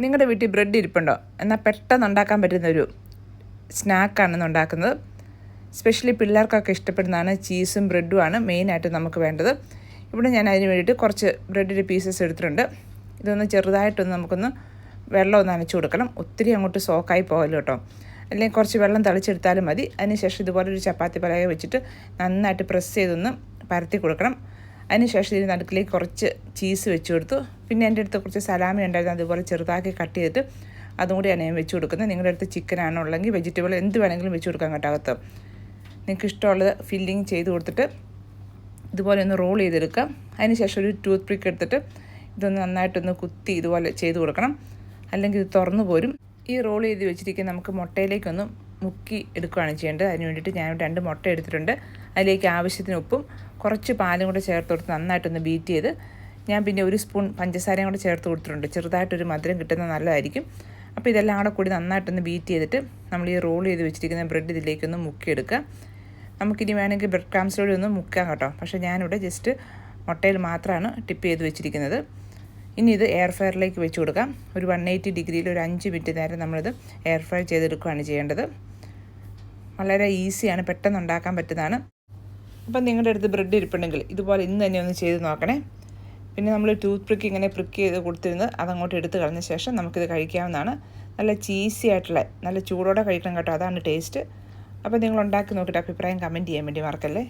നിങ്ങളുടെ വീട്ടിൽ ബ്രെഡ് ഇരിപ്പുണ്ടോ? എന്നാൽ പെട്ടെന്ന് ഉണ്ടാക്കാൻ പറ്റുന്ന ഒരു സ്നാക്കാണ് ഇന്ന് ഉണ്ടാക്കുന്നത്. സ്പെഷ്യലി പിള്ളേർക്കൊക്കെ ഇഷ്ടപ്പെടുന്നതാണ് ചീസും ബ്രെഡുമാണ് മെയിനായിട്ട് നമുക്ക് വേണ്ടത്. ഇവിടെ ഞാൻ അതിന് വേണ്ടിയിട്ട് കുറച്ച് ബ്രെഡിന്റെ പീസസ് എടുത്തിട്ടുണ്ട്. ഇതൊന്ന് ചെറുതായിട്ടൊന്ന് നമുക്കൊന്ന് വെള്ളം ഒന്ന് നനച്ച് കൊടുക്കണം. ഒത്തിരി അങ്ങോട്ട് സോക്കായി പോകല്ലോ കേട്ടോ. അല്ലെങ്കിൽ കുറച്ച് വെള്ളം തളിച്ചെടുത്താലും മതി. അതിനുശേഷം ഇതുപോലെ ഒരു ചപ്പാത്തി പലക വെച്ചിട്ട് നന്നായിട്ട് പ്രസ് ചെയ്തൊന്ന് പരത്തി കൊടുക്കണം. അതിനുശേഷം ഇതിന് നടുക്കിലേക്ക് കുറച്ച് ചീസ് വെച്ച് കൊടുത്തു. പിന്നെ എന്റെ അടുത്ത് കുറച്ച് സലാമി ഉണ്ടായിരുന്നു അതുപോലെ ചെറുതാക്കി കട്ട് ചെയ്തിട്ട് അതും കൂടിയാണ് ഞാൻ വെച്ച് കൊടുക്കുന്നത്. നിങ്ങളുടെ അടുത്ത് ചിക്കൻ ആണുള്ളെങ്കിൽ വെജിറ്റബിൾ എന്ത് വേണമെങ്കിലും വെച്ച് കൊടുക്കാൻ കേട്ടോ അകത്ത്. നിങ്ങൾക്ക് ഇഷ്ടമുള്ളത് ഫില്ലിങ് ചെയ്ത് കൊടുത്തിട്ട് ഇതുപോലെ ഒന്ന് റോൾ ചെയ്തെടുക്കാം. അതിനുശേഷം ഒരു ടൂത്ത് പിക്ക് എടുത്തിട്ട് ഇതൊന്ന് നന്നായിട്ടൊന്ന് കുത്തി ഇതുപോലെ ചെയ്ത് കൊടുക്കണം. അല്ലെങ്കിൽ ഇത് തുറന്നു പോരും. ഈ റോൾ ചെയ്ത് വെച്ചിരിക്കുന്ന നമുക്ക് മുട്ടയിലേക്കൊന്ന് മുക്കി എടുക്കുകയാണ് ചെയ്യേണ്ടത്. അതിന് വേണ്ടിയിട്ട് ഞാൻ രണ്ട് മുട്ട എടുത്തിട്ടുണ്ട്. അതിലേക്ക് ആവശ്യത്തിന് ഉപ്പും കുറച്ച് പാലും കൂടെ ചേർത്ത് കൊടുത്ത് നന്നായിട്ടൊന്ന് ബീറ്റ് ചെയ്ത് ഞാൻ പിന്നെ ഒരു സ്പൂൺ പഞ്ചസാരയും കൂടെ ചേർത്ത് കൊടുത്തിട്ടുണ്ട്. ചെറുതായിട്ടൊരു മധുരം കിട്ടുന്നത് നല്ലതായിരിക്കും. അപ്പോൾ ഇതെല്ലാം കൂടെ കൂടി നന്നായിട്ടൊന്ന് ബീറ്റ് ചെയ്തിട്ട് നമ്മൾ ഈ റോൾ ചെയ്ത് വെച്ചിരിക്കുന്ന ബ്രെഡ് ഇതിലേക്കൊന്ന് മുക്കിയെടുക്കുക. നമുക്കിനി വേണമെങ്കിൽ ബ്രെഡ് ക്രാംസിലൂടെ ഒന്ന് മുക്കാം കേട്ടോ. പക്ഷേ ഞാനിവിടെ ജസ്റ്റ് മുട്ടയിൽ മാത്രമാണ് ടിപ്പ് ചെയ്ത് വെച്ചിരിക്കുന്നത്. ഇനി ഇത് എയർ ഫ്രയറിലേക്ക് വെച്ച് കൊടുക്കാം. ഒരു വൺ എയ്റ്റി ഡിഗ്രിയിൽ ഒരു അഞ്ച് മിനിറ്റ് നേരം നമ്മളിത് എയർ ഫ്രൈ ചെയ്തെടുക്കുകയാണ് ചെയ്യേണ്ടത്. വളരെ ഈസിയാണ് പെട്ടെന്ന് ഉണ്ടാക്കാൻ പറ്റുന്നതാണ്. അപ്പം നിങ്ങളുടെ അടുത്ത് ബ്രെഡ് ഇരിപ്പുണ്ടെങ്കിൽ ഇതുപോലെ ഇന്ന് തന്നെ ഒന്ന് ചെയ്ത് നോക്കണേ. പിന്നെ നമ്മൾ ടൂത്ത് പ്രിക്ക് ഇങ്ങനെ പ്രിക്ക് ചെയ്ത് കൊടുത്തിരുന്ന് അതങ്ങോട്ട് എടുത്ത് കളഞ്ഞ ശേഷം നമുക്കിത് കഴിക്കാവുന്നതാണ്. നല്ല ചീസി ആയിട്ടുള്ള നല്ല ചൂടോടെ കഴിക്കണം കേട്ടോ. അതാണ് ടേസ്റ്റ് അപ്പോൾ നിങ്ങൾ ഉണ്ടാക്കി നോക്കിയിട്ട് അഭിപ്രായം കമന്റ് ചെയ്യാൻ വേണ്ടി മറക്കല്ലേ?